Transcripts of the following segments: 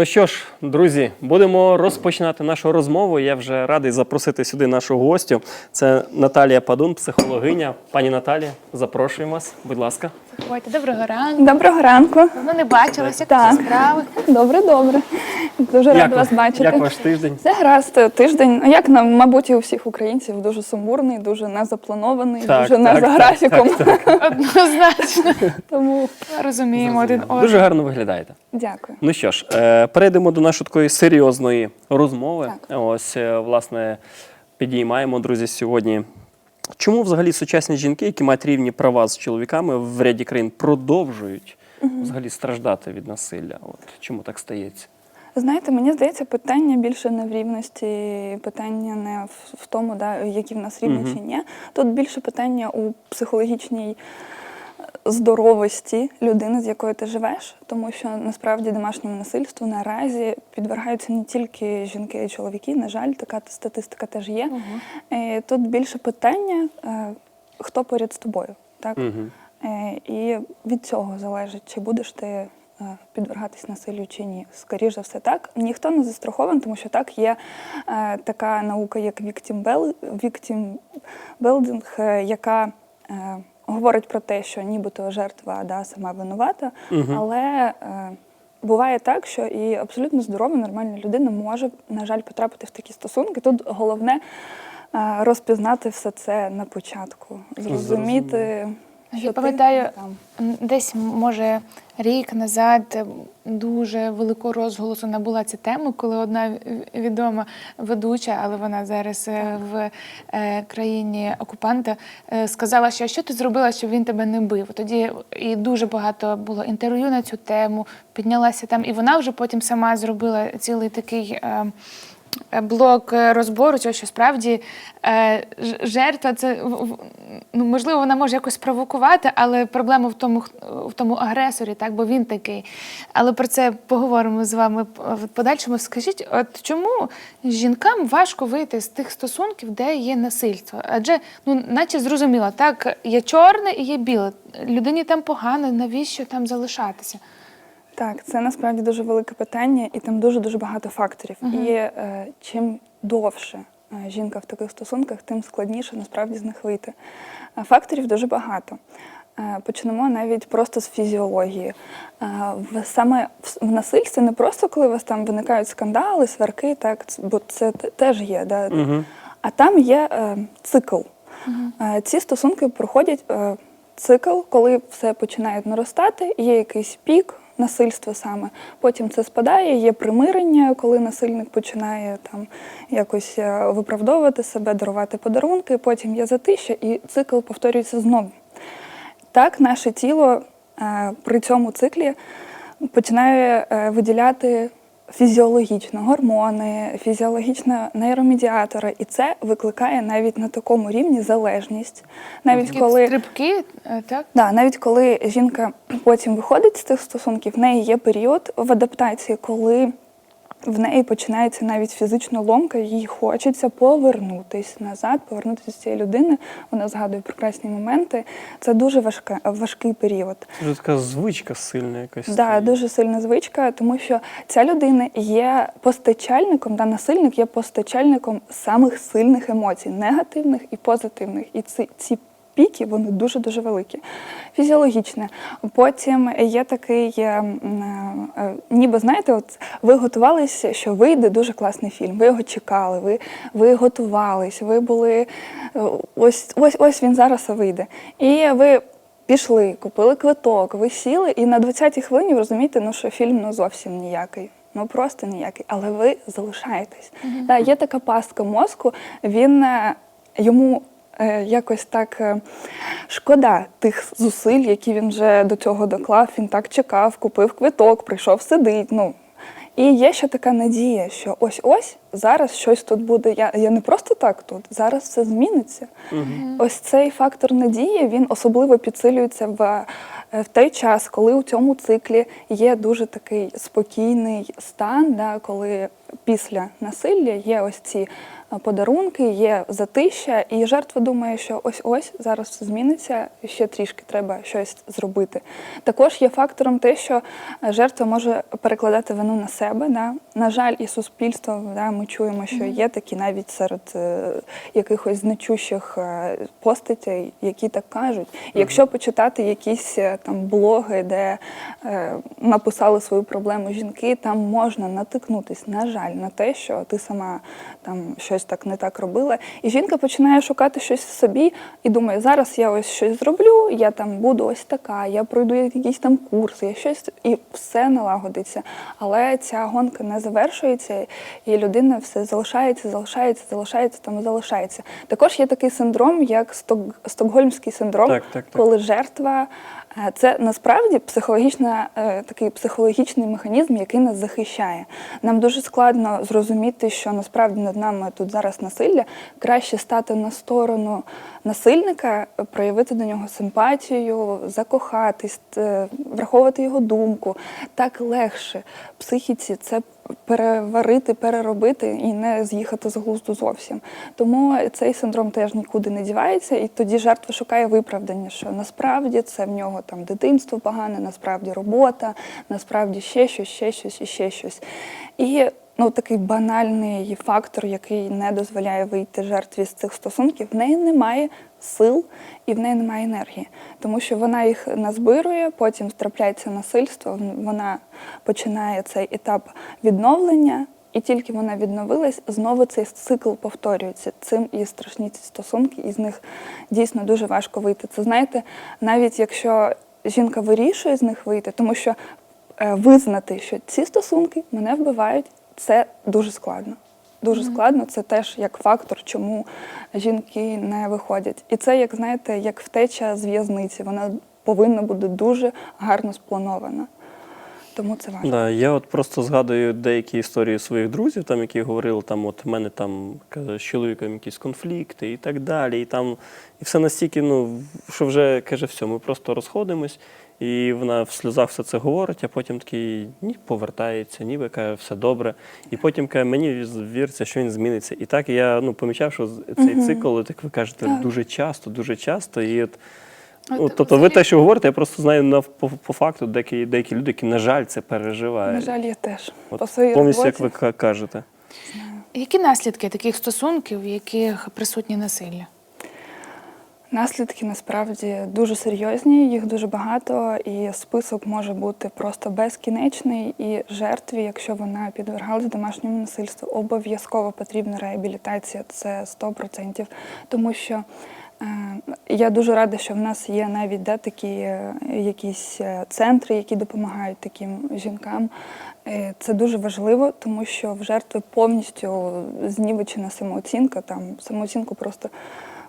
Ну що ж, друзі, будемо розпочинати нашу розмову. Я вже радий запросити сюди нашу гостю. Це Наталія Падун, психологиня. Пані Наталія, запрошуємо вас, будь ласка. Заходьте, доброго ранку. Доброго ранку. Давно не бачилися, як Так. справи. Добре, добре. Дуже рада вас бачити. Як ваш тиждень? Це гаразд тиждень. Ну, Як на мабуть, і у всіх українців, дуже сумбурний, дуже незапланований, Так, дуже не так, за так, графіком. Однозначно. Тому Розуміємо один одного. Дуже гарно виглядаєте. дякую. Ну що ж, е, перейдемо до нашої такої серйозної розмови. Так. Ось, е, власне, підіймаємо, друзі, сьогодні. Чому взагалі сучасні жінки, які мають рівні права з чоловіками в ряді країн, продовжують взагалі страждати від насилля? От чому так стається? Знаєте, мені здається, питання більше не в рівності, питання не в, тому, да, які в нас рівні Мгм. чи ні. Тут більше питання у психологічній здоровості людини, з якою ти живеш, тому що насправді домашньому насильству наразі підвергаються не тільки жінки і чоловіки. На жаль, така статистика теж є. Е, Тут більше питання, е, хто поряд з тобою. Так? Угу. І від цього залежить, чи будеш ти підвергатись насиллю чи ні. Скоріше за все, так. Ніхто не застрахований, тому що так є е, така наука, як victim building, яка е, говорить про те, що нібито жертва да, сама винувата, угу. але е, буває так, що і абсолютно здорова, нормальна людина може, на жаль, потрапити в такі стосунки. Тут головне е, розпізнати все це на початку, зрозуміти. Я пам'ятаю, Десь може рік назад е, дуже великого розголосу набула ця тема, коли одна відома ведуча, але вона зараз е, в е, країні окупанта, сказала, що що ти зробила, щоб він тебе не бив. Тоді і дуже багато було інтерв'ю на цю тему, піднялася там, і вона вже потім сама зробила цілий такий. Блок е, розбору, цього, що справді е, жертва це ну можливо, вона може якось провокувати, але проблема в тому, в тому агресорі, так бо він такий. Але про це поговоримо з вами в подальшому. Скажіть, от чому жінкам важко вийти з тих стосунків, де є насильство? Адже ну, наче зрозуміло, так є чорне і є біле. Людині там погано, навіщо там залишатися? Так, це насправді дуже велике питання, і там дуже дуже багато факторів. І е, чим довше е, жінка в таких стосунках, тим складніше насправді з них вийти. Е, Факторів дуже багато. Е, Почнемо навіть просто з фізіології. Саме в насильстві не просто коли у вас там виникають скандали, сварки, так бо це теж є. Да? Угу. А там є е, цикл. Е, ці стосунки проходять е, цикл, коли все починає наростати, є якийсь пік насильства саме. Потім це спадає, є примирення, коли насильник починає там якось е, виправдовувати себе, дарувати подарунки. Потім є затища, і цикл повторюється знову. Так, наше тіло е, при цьому циклі починає е, виділяти фізіологічно гормони, фізіологічно нейромедіатори, і це викликає навіть на такому рівні залежність. Навіть Такі коли стрибки, е, так? Да, навіть коли жінка потім виходить з цих стосунків, в неї є період в адаптації, коли в неї починається навіть фізична ломка, їй хочеться повернутись назад, повернутися до цієї людини. Вона згадує прекрасні моменти. Це дуже важка, важкий період. Це вже така звичка сильна якась. Да, дуже сильна звичка, тому що ця людина є постачальником, да, насильник є постачальником самих сильних емоцій, негативних і позитивних. І ці, ці піки вони дуже дуже великі. Фізіологічне. Потім є такий, е, е, ніби знаєте, от ви готувалися, що вийде дуже класний фільм. Ви його чекали, ви, ви готувались, ви були е, ось, ось, ось він зараз вийде. І ви пішли, купили квиток, ви сіли, і на 20-й хвилині ви розумієте, ну, що фільм ну, зовсім ніякий. Ну просто ніякий, але ви залишаєтесь. Да, є така пастка мозку, він е, йому е, якось так е, шкода тих зусиль, які він вже до цього доклав. Він так чекав, купив квиток, прийшов сидить. Ну і є ще така надія, що ось-ось зараз щось тут буде. Я, я не просто так тут, зараз все зміниться. Ось цей фактор надії він особливо підсилюється в, е, в той час, коли у цьому циклі є дуже такий спокійний стан, да, коли після насилля є ось ці е, подарунки, є затища, і жертва думає, що ось ось зараз все зміниться, ще трішки треба щось зробити. Також є фактором те, що жертва може перекладати вину на себе. Да? На жаль, і суспільство, да, ми чуємо, що є такі навіть серед е, якихось значущих е, постатей, які так кажуть. І Якщо почитати якісь е, там блоги, де е, написали свою проблему жінки, там можна натикнутись, на жаль, на те, що ти сама там щось так не так робила. І жінка починає шукати щось в собі і думає, зараз я ось щось зроблю, я там буду ось така, я пройду якийсь там курс, я щось і все налагодиться. Але ця гонка не завершується, і людина все залишається, залишається, залишається там і залишається. Також є такий синдром, як сток- стокгольмський синдром, Так, так, так. коли жертва. е, Це насправді психологічна, е, такий психологічний механізм, який нас захищає. Нам дуже складно зрозуміти, що насправді над нами тут зараз насилля. Краще стати на сторону насильника, проявити до нього симпатію, закохатись, е, враховувати його думку. Так легше психіці це переварити, переробити і не з'їхати з глузду зовсім. Тому цей синдром теж нікуди не дівається, і тоді жертва шукає виправдання, що насправді це в нього там дитинство погане, насправді робота, насправді ще щось, ще щось і ще щось. І ну, такий банальний фактор, який не дозволяє вийти жертві з цих стосунків, в неї немає сил і в неї немає енергії, тому що вона їх назбирує, потім трапляється насильство, вона починає цей етап відновлення. І тільки вона відновилась, знову цей цикл повторюється. Цим і страшні ці стосунки, і з них дійсно дуже важко вийти. Це знаєте, навіть якщо жінка вирішує з них вийти, тому що е, визнати, що ці стосунки мене вбивають, це дуже складно. Дуже складно, це теж як фактор, чому жінки не виходять. І це, як знаєте, як втеча з в'язниці. Вона повинна бути дуже гарно спланована. Тому це важливо. Да, я от просто згадую деякі історії своїх друзів, там, які говорили, там, от в мене там каже, з чоловіком якісь конфлікти і так далі. І там і все настільки, ну, що вже каже, все, ми просто розходимось. І вона в сльозах все це говорить, а потім такий ні, повертається, ніби каже, все добре. І потім каже, мені віриться, що він зміниться. І так я ну, помічав, що цей цикл, от, як ви кажете, Так. дуже часто, дуже часто. І От ну, тобто, ви те, що говорите, я просто знаю на, по, по факту, деякі, деякі люди, які, на жаль, це переживають. На жаль, я теж От по своїй повністю, роботі. як ви кажете. Які наслідки таких стосунків, в яких присутні насилля? Наслідки насправді дуже серйозні, їх дуже багато, і список може бути просто безкінечний. І жертві, якщо вона підвергалась домашньому насильству, обов'язково потрібна реабілітація. Це 100%. Тому що е, я дуже рада, що в нас є навіть да, такі е, якісь е, центри, які допомагають таким жінкам. Е, Це дуже важливо, тому що в жертви повністю знівечена самооцінка. Там самооцінку просто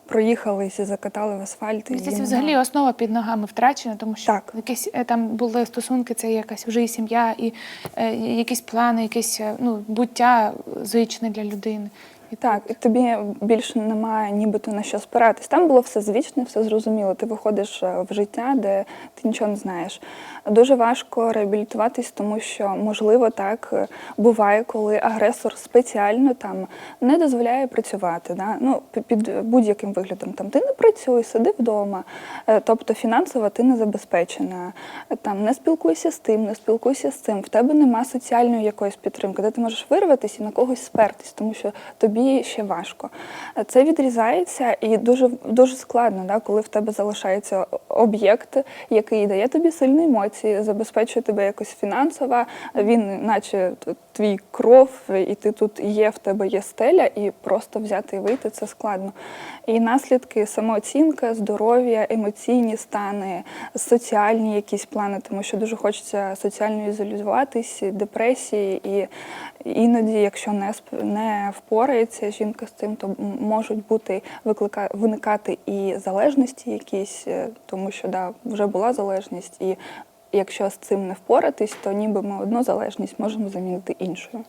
проїхались і закатали в асфальт. і Мені взагалі основа під ногами втрачена, тому що Так. якісь там були стосунки, це якась вже і сім'я, і е, якісь плани, якесь ну, буття звичне для людини. Так, і тобі більше немає нібито на що спиратись. Там було все звичне, все зрозуміло. Ти виходиш е, в життя, де ти нічого не знаєш. Дуже важко реабілітуватись, тому що, можливо, так е, буває, коли агресор спеціально там не дозволяє працювати. Да? Ну, під будь-яким виглядом. Там ти не працюй, сиди вдома. Е, Тобто фінансово ти не забезпечена. Там не спілкуйся з тим, не спілкуйся з цим. В тебе нема соціальної якоїсь підтримки, де ти можеш вирватися і на когось спертись, тому що тобі ще важко. Це відрізається і дуже дуже складно, да, коли в тебе залишається об'єкт, який дає тобі сильні емоції, забезпечує тебе якось фінансово. Він, наче твій кров, і ти тут є, в тебе є стеля, і просто взяти і вийти це складно. І наслідки самооцінка, здоров'я, емоційні стани, соціальні якісь плани, тому що дуже хочеться соціально ізолюватись, депресії, і іноді, якщо не не впорається жінка з цим, то можуть бути виклика виникати і залежності якісь, е, тому що да, вже була залежність, і якщо з цим не впоратись, то ніби ми одну залежність можемо замінити іншою.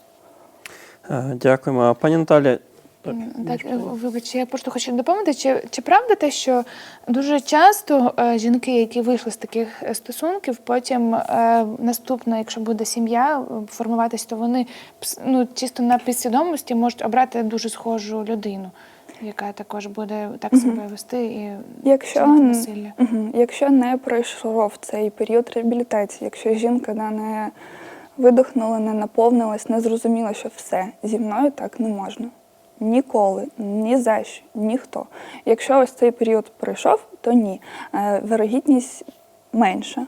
Е, Дякуємо. Пані Наталя, Так, Так, е, вибач, я просто хочу доповнити. Чи, чи правда те, що дуже часто е, жінки, які вийшли з таких е, стосунків, потім е, наступно, якщо буде сім'я е, формуватись, то вони ну, чисто на підсвідомості можуть обрати дуже схожу людину, яка також буде так себе вести і Якщо, насилля. Якщо не пройшов цей період реабілітації, якщо жінка да, не видохнула, не наповнилась, не зрозуміла, що все зі мною так не можна. Ніколи, ні за що, ніхто. Якщо ось цей період пройшов, то ні. Е, Вирогідність менша.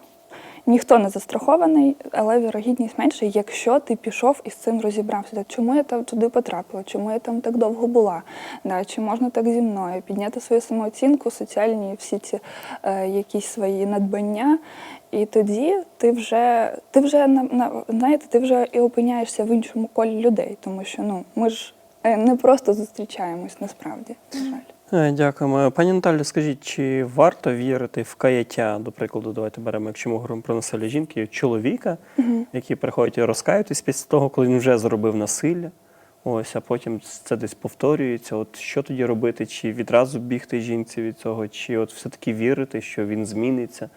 Ніхто не застрахований, але вірогідність менша, якщо ти пішов і з цим розібрався. Чому я там туди потрапила? Чому я там так довго була? Да, чи можна так зі мною? Підняти свою самооцінку, соціальні всі ці е, якісь свої надбання. І тоді ти вже ти вже на, на знаєте, ти вже і опиняєшся в іншому колі людей, тому що ну ми ж е, не просто зустрічаємось насправді. На жаль. Е, Дякуємо. Пані Наталі, скажіть, чи варто вірити в каяття, до прикладу, давайте беремо, якщо ми говоримо про насилля жінки, чоловіка, які приходять і розкаються після того, коли він вже зробив насилля. Ось, а потім це десь повторюється. От що тоді робити? Чи відразу бігти жінці від цього, чи от все-таки вірити, що він зміниться?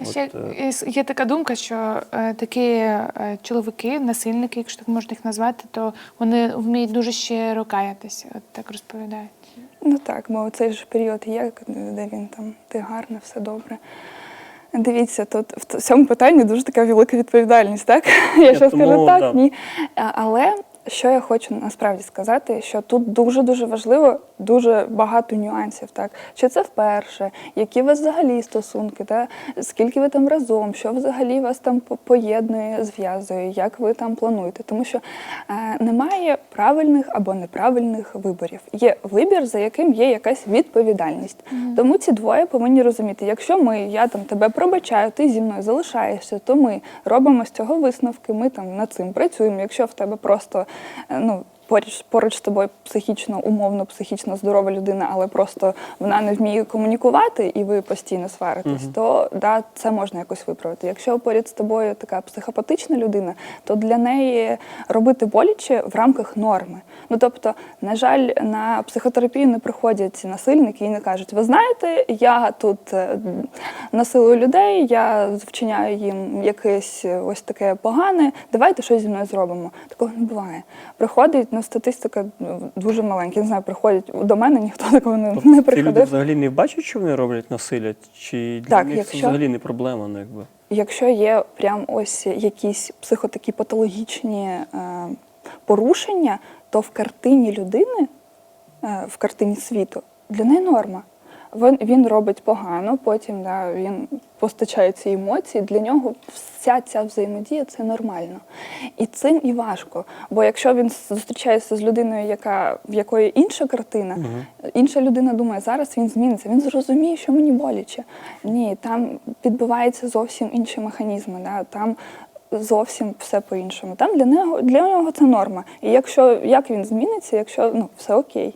От, Ще е, є- є така думка, що е, такі е, чоловіки, насильники, якщо так можна їх назвати, то вони вміють дуже щиро каятися. От так розповідають. Ну так, бо цей ж період є, де він там ти гарна, все добре. Дивіться, тут в цьому питанні дуже така велика відповідальність, так? Я ще скажу так, ні. Але що я хочу насправді сказати, що тут дуже дуже важливо, дуже багато нюансів, так чи це вперше, які у вас взагалі стосунки, та скільки ви там разом, що взагалі вас там по- поєднує, зв'язує, як ви там плануєте. Тому що е, немає правильних або неправильних виборів. Є вибір, за яким є якась відповідальність. Тому ці двоє повинні розуміти, якщо ми, я там тебе пробачаю, ти зі мною залишаєшся, то ми робимо з цього висновки, ми там над цим працюємо. Якщо в тебе просто е, ну. Поруч, поруч з тобою психічно, умовно, психічно здорова людина, але просто вона не вміє комунікувати, і ви постійно сваритесь, то да, це можна якось виправити. Якщо поряд з тобою така психопатична людина, то для неї робити боляче в рамках норми. Ну тобто, на жаль, на психотерапію не приходять насильники і не кажуть: ви знаєте, я тут е, насилую людей, я вчиняю їм якесь е, ось таке погане. Давайте щось зі мною зробимо. Такого не буває. Приходить, ну статистика ну, дуже маленька. Я не знаю, приходять до мене, ніхто такого не, тобто не ці люди взагалі не бачать, що вони роблять насилля, чи для Так, них це взагалі не проблема, ну якби. Якщо є прям ось якісь психотакі патологічні е, порушення, то в картині людини, е, в картині світу, для неї норма. Він, він робить погано, потім да, він постачає ці емоції. Для нього вся ця взаємодія це нормально. І цим і важко. Бо якщо він зустрічається з людиною, яка, в якої інша картина, інша людина думає, зараз він зміниться, він зрозуміє, що мені боляче. Ні, там відбуваються зовсім інші механізми. Да? Там зовсім все по-іншому. Там для нього для нього це норма. І якщо як він зміниться, якщо ну все окей.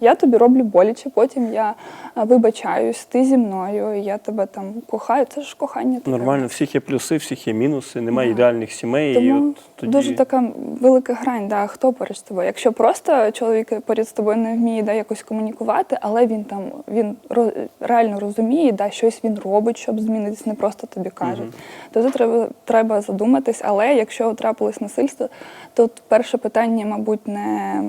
Я тобі роблю боляче, потім я вибачаюсь, ти зі мною, я тебе там кохаю. Це ж кохання. таке. Нормально, всіх є плюси, всіх є мінуси, немає ідеальних сімей. і от тоді... дуже така велика грань, да, хто поряд з тобою. Якщо просто чоловік поряд з тобою не вміє да, якось комунікувати, але він там він реально розуміє, да, щось він робить, щоб змінитись, не просто тобі кажуть. То тут треба, треба задуматись, але якщо трапилось насильство, тут перше питання, мабуть, не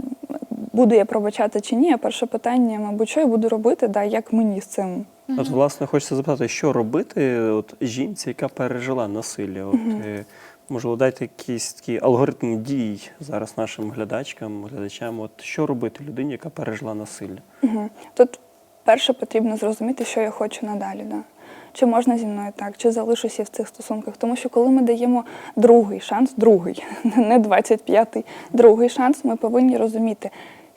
буду я пробачати чи ні, а перше питання, мабуть, що я буду робити, да, як мені з цим. От, власне, хочеться запитати, що робити от, жінці, яка пережила насилля? От, е, можливо, дайте якийсь такий алгоритм дій зараз нашим глядачкам, глядачам. От, що робити людині, яка пережила насилля? Угу. Тут перше потрібно зрозуміти, що я хочу надалі. Да? Чи можна зі мною так, чи залишуся в цих стосунках. Тому що коли ми даємо другий шанс, другий, не 25-й, другий шанс, ми повинні розуміти,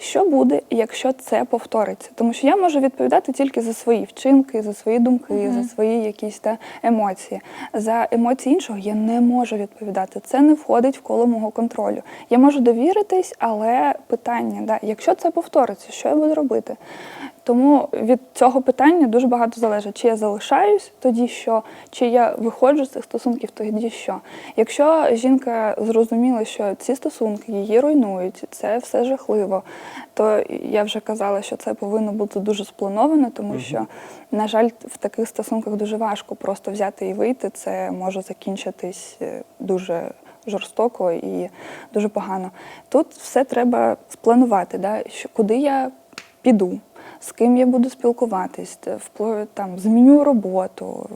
що буде, якщо це повториться. Тому що я можу відповідати тільки за свої вчинки, за свої думки, за свої якісь та, емоції. За емоції іншого я не можу відповідати. Це не входить в коло мого контролю. Я можу довіритись, але питання, да, якщо це повториться, що я буду робити? Тому від цього питання дуже багато залежить, чи я залишаюсь тоді що, чи я виходжу з цих стосунків тоді що. Якщо жінка зрозуміла, що ці стосунки її руйнують, це все жахливо, то я вже казала, що це повинно бути дуже сплановано, тому що, на жаль, в таких стосунках дуже важко просто взяти і вийти. Це може закінчитись е, дуже жорстоко і дуже погано. Тут все треба спланувати, да? куди я піду, з ким я буду спілкуватись, там, зміню роботу,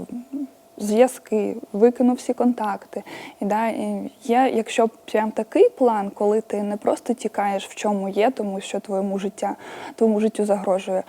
зв'язки, викину всі контакти. І, да, і є, якщо прям такий план, коли ти не просто тікаєш в чому є, тому що твоєму життя, твоєму життю загрожує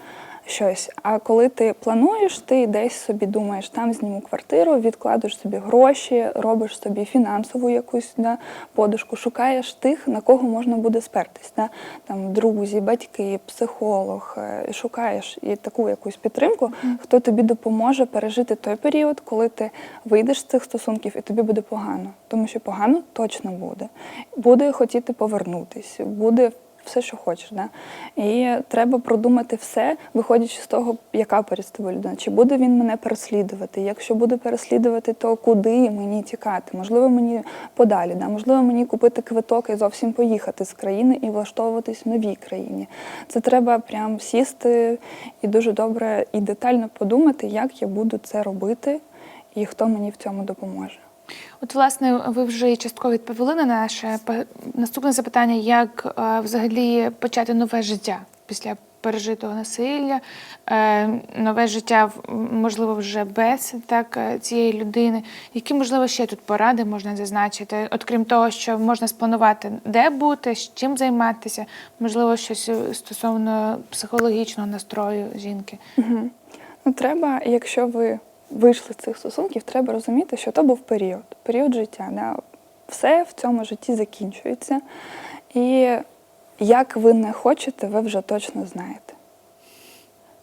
щось. А коли ти плануєш, ти десь собі думаєш, там зніму квартиру, відкладеш собі гроші, робиш собі фінансову якусь да, подушку, шукаєш тих, на кого можна буде спертись. Да? Там друзі, батьки, психолог, е, шукаєш і таку якусь підтримку, хто тобі допоможе пережити той період, коли ти вийдеш з цих стосунків і тобі буде погано. Тому що погано точно буде. Буде хотіти повернутись, буде все, що хочеш. Да? І треба продумати все, виходячи з того, яка перед тобою людина. Чи буде він мене переслідувати? Якщо буде переслідувати, то куди мені тікати? Можливо, мені подалі, да? можливо, мені купити квиток і зовсім поїхати з країни і влаштовуватись в новій країні. Це треба прям сісти і дуже добре і детально подумати, як я буду це робити і хто мені в цьому допоможе. От, власне, ви вже частково відповіли на наше наступне запитання: як е, взагалі почати нове життя після пережитого насилля, е, нове життя, можливо, вже без так, е, цієї людини. Які, можливо, ще тут поради можна зазначити? От того, що можна спланувати, де бути, з чим займатися, можливо, щось стосовно психологічного настрою жінки. Ну, треба, якщо ви вийшли з цих стосунків, треба розуміти, що то був період, період життя. Да? Все в цьому житті закінчується. І як ви не хочете, ви вже точно знаєте.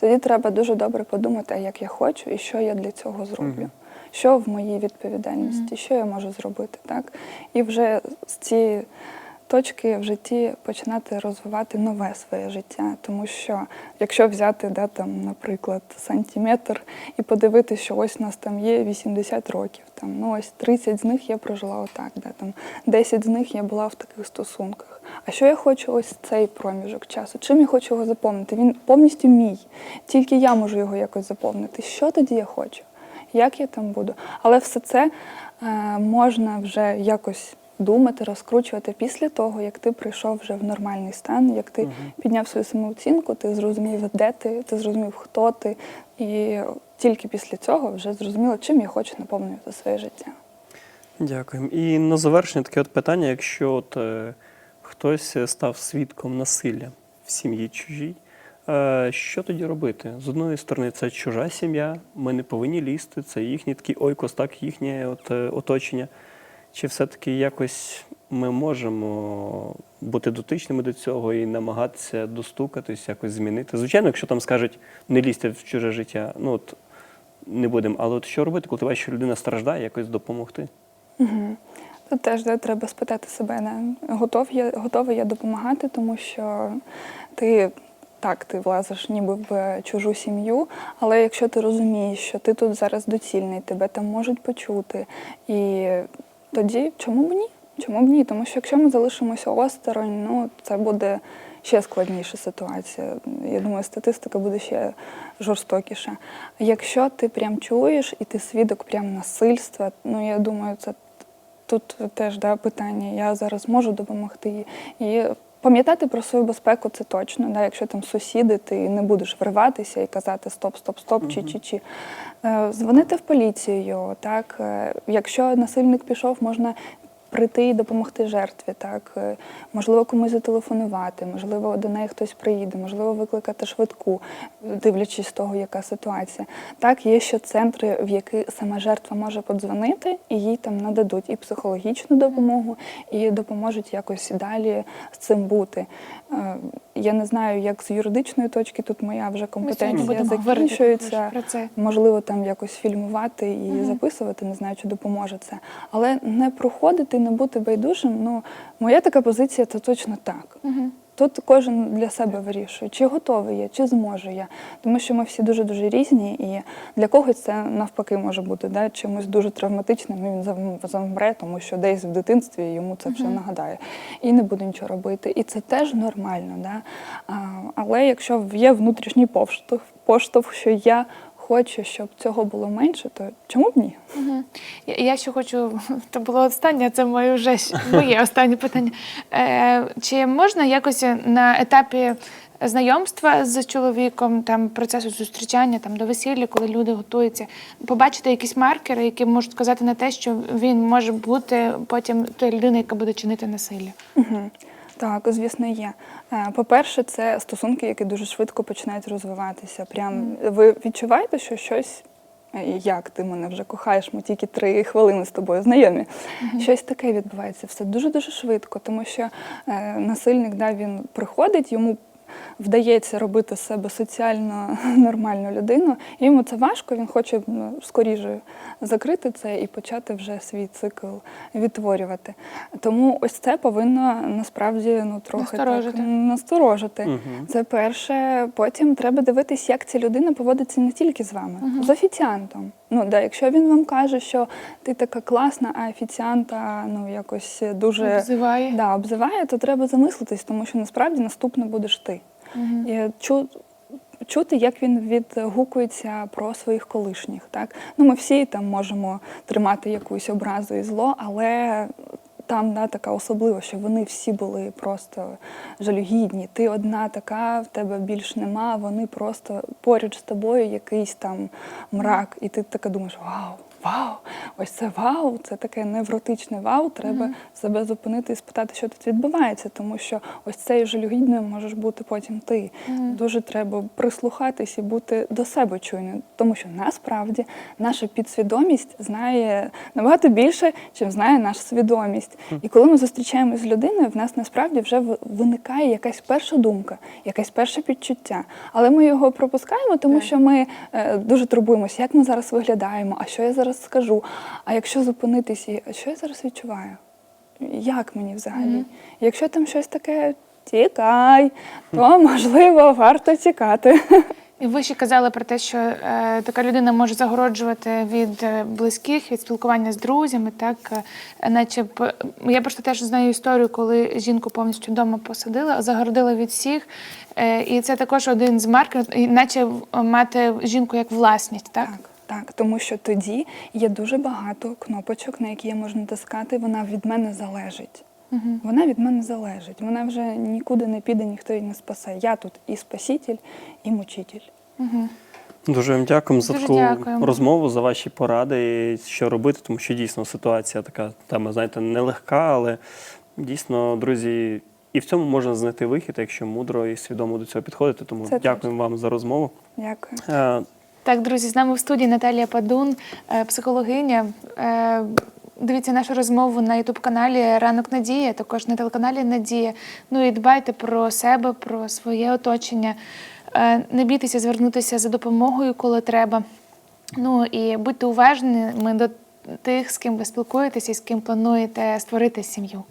Тоді треба дуже добре подумати, а як я хочу і що я для цього зроблю. Що в моїй відповідальності, що я можу зробити, так? І вже з цієї точки в житті починати розвивати нове своє життя. Тому що якщо взяти, да, там, наприклад, сантиметр і подивитися, що ось у нас там є 80 років, там, ну ось 30 з них я прожила отак, да, там, 10 з них я була в таких стосунках. А що я хочу ось цей проміжок часу? Чим я хочу його заповнити? Він повністю мій. Тільки я можу його якось заповнити. Що тоді я хочу? Як я там буду? Але все це е, можна вже якось думати, розкручувати після того, як ти прийшов вже в нормальний стан, як ти підняв свою самооцінку, ти зрозумів, де ти, ти зрозумів, хто ти, і тільки після цього вже зрозуміло, чим я хочу наповнювати своє життя. Дякуємо. І на завершення таке от питання: якщо от, е, хтось став свідком насилля в сім'ї чужій, е, що тоді робити? З одної сторони, це чужа сім'я, ми не повинні лізти, це їхній такий ойкос, так, їхнє от, е, оточення. Чи все-таки якось ми можемо бути дотичними до цього і намагатися достукатись, якось змінити? Звичайно, якщо там скажуть, не лізьте в чуже життя, ну от не будемо. Але от що робити, коли ти бачиш, що людина страждає, якось допомогти? Угу. Тут теж да, треба спитати себе, не, готов я, готовий я допомагати, тому що ти так, ти влазиш ніби в чужу сім'ю, але якщо ти розумієш, що ти тут зараз доцільний, тебе там можуть почути, і тоді чому б ні? Чому б ні? Тому що якщо ми залишимося осторонь, ну це буде ще складніша ситуація. Я думаю, статистика буде ще жорстокіша. Якщо ти прям чуєш і ти свідок прям насильства, ну я думаю, це тут теж да, питання. Я зараз можу допомогти. І пам'ятати про свою безпеку це точно. Да, якщо там сусіди, ти не будеш вриватися і казати стоп, стоп, стоп, чи чи чи. Е, Дзвонити в поліцію. Так, Е, якщо насильник пішов, можна. Прийти і допомогти жертві, так Е, можливо, комусь зателефонувати, можливо, до неї хтось приїде, можливо, викликати швидку, дивлячись з того, яка ситуація. Так, є ще центри, в які сама жертва може подзвонити, і їй там нададуть і психологічну допомогу, і допоможуть якось далі з цим бути. Е, Я не знаю, як з юридичної точки тут моя вже компетенція закінчується. Можливо, там якось фільмувати і записувати, не знаю, чи допоможе це. Але не проходити, не бути байдужим. Ну, моя така позиція це точно так. Угу. Тут кожен для себе вирішує, чи готовий я, чи зможу я. Тому що ми всі дуже дуже різні, і для когось це навпаки може бути да, чимось дуже травматичним. і Він зам- замре, тому що десь в дитинстві йому це все нагадає і не буде нічого робити. І це теж нормально. Да? А, але якщо є внутрішній поштовх, поштовх, що я хочу, щоб цього було менше, то чому б ні? Я ще хочу, це було останнє, це моє вже моє останнє питання. Е, чи можна якось на етапі знайомства з чоловіком, там процесу зустрічання там до весілля, коли люди готуються, побачити якісь маркери, які можуть сказати на те, що він може бути потім тою людиною, яка буде чинити насилля? Угу. Так, звісно, є. Е, По-перше, це стосунки, які дуже швидко починають розвиватися. Прям ви відчуваєте, що щось. е, Як ти мене вже кохаєш? Ми тільки три хвилини з тобою знайомі. Щось таке відбувається. Все дуже дуже швидко, тому що е, насильник да, він приходить, йому вдається робити з себе соціально нормальну людину. І йому це важко. Він хоче ну, скоріше закрити це і почати вже свій цикл відтворювати. Тому ось це повинно насправді ну трохи Насторожити. так насторожити. Мгм. Це перше. Потім треба дивитись, як ця людина поводиться не тільки з вами, з офіціантом. Ну да, якщо він вам каже, що ти така класна, а офіціанта ну якось дуже Обзиває. Да, обзиває, то треба замислитись, тому що насправді наступне будеш ти. Угу. І чу, чути, як він відгукується про своїх колишніх. Так? Ну, ми всі там можемо тримати якусь образу і зло, але там да, така особлива, що вони всі були просто жалюгідні. Ти одна така, в тебе більш нема, вони просто поруч з тобою якийсь там мрак. І ти така думаєш, вау, вау, ось це вау, це таке невротичне вау. Треба себе зупинити і спитати, що тут відбувається, тому що ось цією жалюгідною можеш бути потім ти. Дуже треба прислухатись і бути до себе чуйним, тому що насправді наша підсвідомість знає набагато більше, чим знає наша свідомість. І коли ми зустрічаємося з людиною, в нас насправді вже виникає якась перша думка, якесь перше підчуття. Але ми його пропускаємо, тому що ми е, дуже турбуємося, як ми зараз виглядаємо, а що я зараз скажу. А якщо зупинитись, і а що я зараз відчуваю? Як мені взагалі? Якщо там щось таке, тікай, то можливо варто тікати. І ви ще казали про те, що е, така людина може загороджувати від е, близьких, від спілкування з друзями, так е, наче б я просто теж знаю історію, коли жінку повністю вдома посадили, загородили від всіх. Е, і це також один з маркерів, наче мати жінку як власність, так? Так, так, тому що тоді є дуже багато кнопочок, на які я можу натискати. Вона від мене залежить. Угу. Вона від мене залежить. Вона вже нікуди не піде, ніхто її не спасе. Я тут і спаситель, і мучитель. Угу. Дуже вам дякуємо за таку дякуємо. розмову, за ваші поради, і що робити, тому що дійсно ситуація така тема, знаєте, нелегка, але дійсно, друзі, і в цьому можна знайти вихід, якщо мудро і свідомо до цього підходити. Тому Це дякуємо вам за розмову. Дякую. Так, друзі, з нами в студії Наталія Падун, е, психологиня. Е, Дивіться нашу розмову на ютуб-каналі Ранок Надія, також на телеканалі Надія. Ну і дбайте про себе, про своє оточення. Е, Не бійтеся звернутися за допомогою, коли треба. Ну і будьте уважними до тих, з ким ви спілкуєтеся і з ким плануєте створити сім'ю.